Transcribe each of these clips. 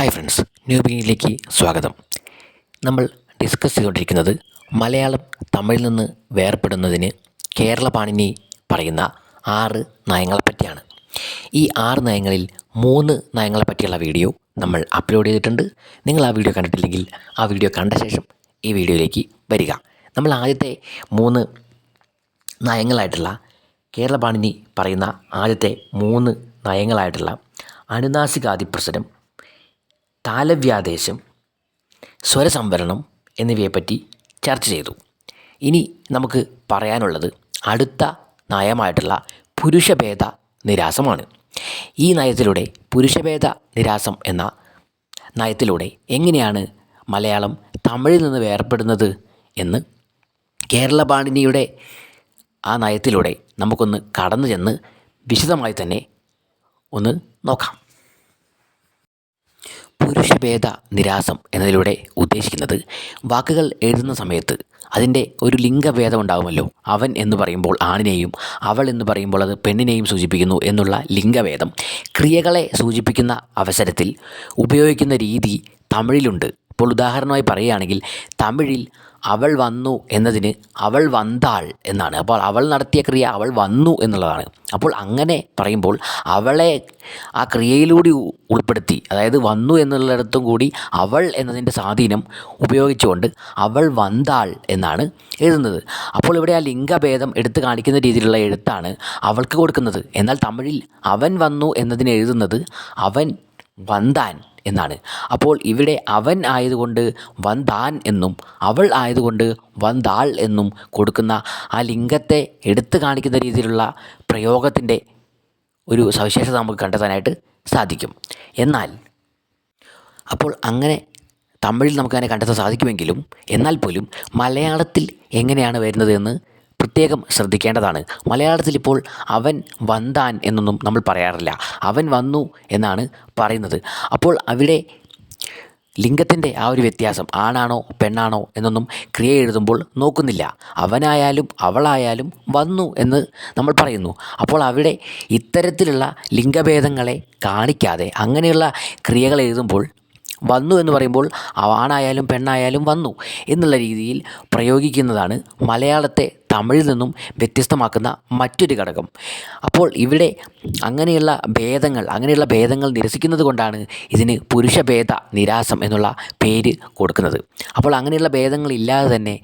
Hi friends new ബിഗിനിലേക്ക് സ്വാഗതം. നമ്മൾ discuss ചെയ്തുകൊണ്ടിരിക്കുന്നത് മലയാളം തമിഴിൽ നിന്ന് വേർപെടുന്നതിന് കേരള പാണിനി പറയുന്ന ആറ് നയങ്ങളെ പറ്റിയാണ്. ഈ ആറ് നയങ്ങളിൽ മൂന്ന് നയങ്ങളെ പറ്റിയുള്ള വീഡിയോ നമ്മൾ അപ്ലോഡ് ചെയ്തിട്ടുണ്ട്. നിങ്ങൾ ആ വീഡിയോ കണ്ടിട്ടില്ലെങ്കിൽ ആ വീഡിയോ കണ്ട ശേഷം ഈ വീഡിയോയിലേക്ക് വരിക. നമ്മൾ ആദ്യത്തെ മൂന്ന് നയങ്ങളായിട്ടുള്ള കേരള പാണിനി പറയുന്ന ആദ്യത്തെ മൂന്ന് നയങ്ങളായിട്ടുള്ള അനുനാസികാതിപ്രസരം താലവ്യാദേശം സ്വരസംവരണം എന്നിവയെപ്പറ്റി ചർച്ച ചെയ്തു. ഇനി നമുക്ക് പറയാനുള്ളത് അടുത്ത നയമായിട്ടുള്ള പുരുഷഭേദ നിരാസമാണ്. ഈ നയത്തിലൂടെ പുരുഷഭേദ നിരാസം എന്ന നയത്തിലൂടെ എങ്ങനെയാണ് മലയാളം തമിഴിൽ നിന്ന് വേർപ്പെടുന്നത് എന്ന് കേരള പാണിനിയുടെ ആ നയത്തിലൂടെ നമുക്കൊന്ന് കടന്നു ചെന്ന് വിശദമായി തന്നെ ഒന്ന് നോക്കാം. പുരുഷഭേദ നിരാസം എന്നതിലൂടെ ഉദ്ദേശിക്കുന്നത് വാക്കുകൾ എഴുതുന്ന സമയത്ത് അതിന്റെ ഒരു ലിംഗഭേദം ഉണ്ടാകുമല്ലോ അവൻ എന്ന് പറയുമ്പോൾ ആണിനെയും അവൾ എന്ന് പറയുമ്പോൾ അത് പെണ്ണിനെയും സൂചിപ്പിക്കുന്നു എന്നുള്ള ലിംഗഭേദം ക്രിയകളെ സൂചിപ്പിക്കുന്ന അവസരത്തിൽ ഉപയോഗിക്കുന്ന രീതി തമിഴിലുണ്ട്. ഇപ്പോൾ ഉദാഹരണമായി പറയുകയാണെങ്കിൽ തമിഴിൽ അവൾ വന്നു എന്നതിന് അവൾ വந்தாൾ എന്നാണ്. അപ്പോൾ അവൾ നടത്തിയ ക്രിയ അവൾ വന്നു എന്നുള്ളതാണ്. അപ്പോൾ അങ്ങനെ പറയുമ്പോൾ അവളെ ആ ക്രിയയിലൂടെ ഉൾപ്പെടുത്തി അതായത് വന്നു എന്നുള്ളിടത്തും കൂടി അവൾ എന്നതിന്റെ സ്വാധീനം ഉപയോഗിച്ചുകൊണ്ട് അവൾ വந்தாൾ എന്നാണ് എഴുതുന്നത്. അപ്പോൾ ഇവിടെ ആ ലിംഗഭേദം എടുത്ത് കാണിക്കുന്ന രീതിയിലുള്ള എഴുത്താണ് അവൾക്ക് കൊടുക്കുന്നത്. എന്നാൽ തമിഴിൽ അവൻ വന്നു എന്നതിന് എഴുതുന്നത് അവൻ വന്താൻ. എന്നാണ്. അപ്പോൾ ഇവിടെ അവൻ ആയതുകൊണ്ട് വന്താൻ എന്നും അവൾ ആയതുകൊണ്ട് വന്താൾ എന്നും കൊടുക്കുന്ന ആ ലിംഗത്തെ എടുത്തു കാണിക്കുന്ന രീതിയിലുള്ള പ്രയോഗത്തിന്റെ ഒരു സവിശേഷത നമുക്ക് കണ്ടെത്താനായിട്ട് സാധിക്കും. എന്നാൽ അപ്പോൾ അങ്ങനെ തമിഴിൽ നമുക്കതിനെ കണ്ടെത്താൻ സാധിക്കുമെങ്കിലും എന്നാൽ പോലും മലയാളത്തിൽ എങ്ങനെയാണ് വരുന്നത് എന്ന് പ്രത്യേകം ശ്രദ്ധിക്കേണ്ടതാണ്. മലയാളത്തിൽ ഇപ്പോൾ അവൻ വന്താൻ എന്നൊന്നും നമ്മൾ പറയാറില്ല. അവൻ വന്നു എന്നാണ് പറയുന്നത്. അപ്പോൾ അവിടെ ലിംഗത്തിന്റെ ആ ഒരു വ്യത്യാസം ആണാണോ പെണ്ണാണോ എന്നൊന്നും ക്രിയ എഴുതുമ്പോൾ നോക്കുന്നില്ല. അവനായാലും അവളായാലും വന്നു എന്ന് നമ്മൾ പറയുന്നു. അപ്പോൾ അവിടെ ഇത്തരത്തിലുള്ള ലിംഗഭേദങ്ങളെ കാണിക്കാതെ അങ്ങനെയുള്ള ക്രിയകൾ എഴുതുമ്പോൾ വന്നു എന്ന് പറയുമ്പോൾ ആണായാലും പെണ്ണായാലും വന്നു എന്നുള്ള രീതിയിൽ പ്രയോഗിക്കുന്നതാണ് മലയാളത്തെ തമിഴിൽ നിന്നും വ്യത്യസ്തമാക്കുന്ന മറ്റൊരു ഘടകം. അപ്പോൾ ഇവിടെ അങ്ങനെയുള്ള ഭേദങ്ങൾ അങ്ങനെയുള്ള ഭേദങ്ങൾ നിരസിക്കുന്നത് കൊണ്ടാണ് ഇതിന് പുരുഷഭേദ നിരാസം എന്നുള്ള പേര് കൊടുക്കുന്നത്. അപ്പോൾ അങ്ങനെയുള്ള ഭേദങ്ങൾ ഇല്ലാതെ തന്നെ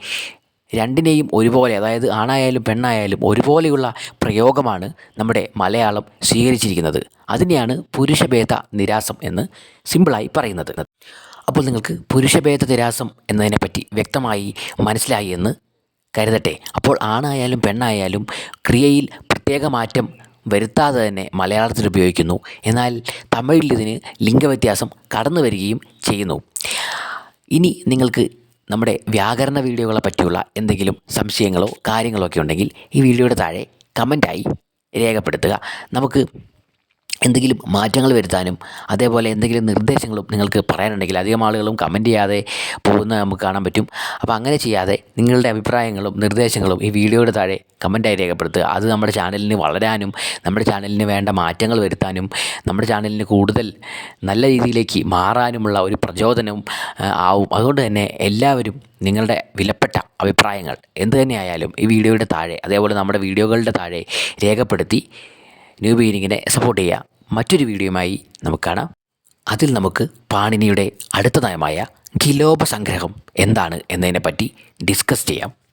രണ്ടിനെയും ഒരുപോലെ അതായത് ആണായാലും പെണ്ണായാലും ഒരുപോലെയുള്ള പ്രയോഗമാണ് നമ്മുടെ മലയാളം സ്വീകരിച്ചിരിക്കുന്നത്. അതിനെയാണ് പുരുഷഭേദ നിരാസം എന്ന് സിമ്പിളായി പറയുന്നത്. അപ്പോൾ നിങ്ങൾക്ക് പുരുഷഭേദ നിരാസം എന്നതിനെപ്പറ്റി വ്യക്തമായി മനസ്സിലായി എന്ന് കരുതട്ടെ. അപ്പോൾ ആണായാലും പെണ്ണായാലും ക്രിയയിൽ പ്രത്യേക മാറ്റം വരുത്താതെ തന്നെ മലയാളത്തിൽ ഉപയോഗിക്കുന്നു. എന്നാൽ തമിഴിൽ ഇതിന് ലിംഗവ്യത്യാസം കടന്നു വരികയും ചെയ്യുന്നു. ഇനി നിങ്ങൾക്ക് നമ്മുടെ വ്യാകരണ വീഡിയോകളെ പറ്റിയുള്ള എന്തെങ്കിലും സംശയങ്ങളോ കാര്യങ്ങളോ ഒക്കെ ഉണ്ടെങ്കിൽ ഈ വീഡിയോയുടെ താഴെ കമന്റായി രേഖപ്പെടുത്തുക. നമുക്ക് എന്തെങ്കിലും മാറ്റങ്ങൾ വരുത്താനും അതേപോലെ എന്തെങ്കിലും നിർദ്ദേശങ്ങളും നിങ്ങൾക്ക് പറയാനുണ്ടെങ്കിൽ അധികം ആളുകളും കമന്റ് ചെയ്യാതെ പോകുന്ന നമുക്ക് കാണാൻ പറ്റും. അപ്പോൾ അങ്ങനെ ചെയ്യാതെ നിങ്ങളുടെ അഭിപ്രായങ്ങളും നിർദ്ദേശങ്ങളും ഈ വീഡിയോയുടെ താഴെ കമന്റായി രേഖപ്പെടുത്തുക. അത് നമ്മുടെ ചാനലിന് വളരാനും നമ്മുടെ ചാനലിന് വേണ്ട മാറ്റങ്ങൾ വരുത്താനും നമ്മുടെ ചാനലിന് കൂടുതൽ നല്ല രീതിയിലേക്ക് മാറാനുമുള്ള ഒരു പ്രചോദനവും ആവും. അതുകൊണ്ട് തന്നെ എല്ലാവരും നിങ്ങളുടെ വിലപ്പെട്ട അഭിപ്രായങ്ങൾ എന്ത് തന്നെയായാലും ഈ വീഡിയോയുടെ താഴെ അതേപോലെ നമ്മുടെ വീഡിയോകളുടെ താഴെ രേഖപ്പെടുത്തി ന്യൂ ബീനിങ്ങിനെ സപ്പോർട്ട് ചെയ്യുക മറ്റൊരു വീഡിയോയുമായി നമുക്ക് കാണാം. അതിൽ നമുക്ക് പാണിനിയുടെ അടുത്ത നയമായ സംഗ്രഹം എന്താണ് എന്നതിനെപ്പറ്റി ഡിസ്കസ് ചെയ്യാം.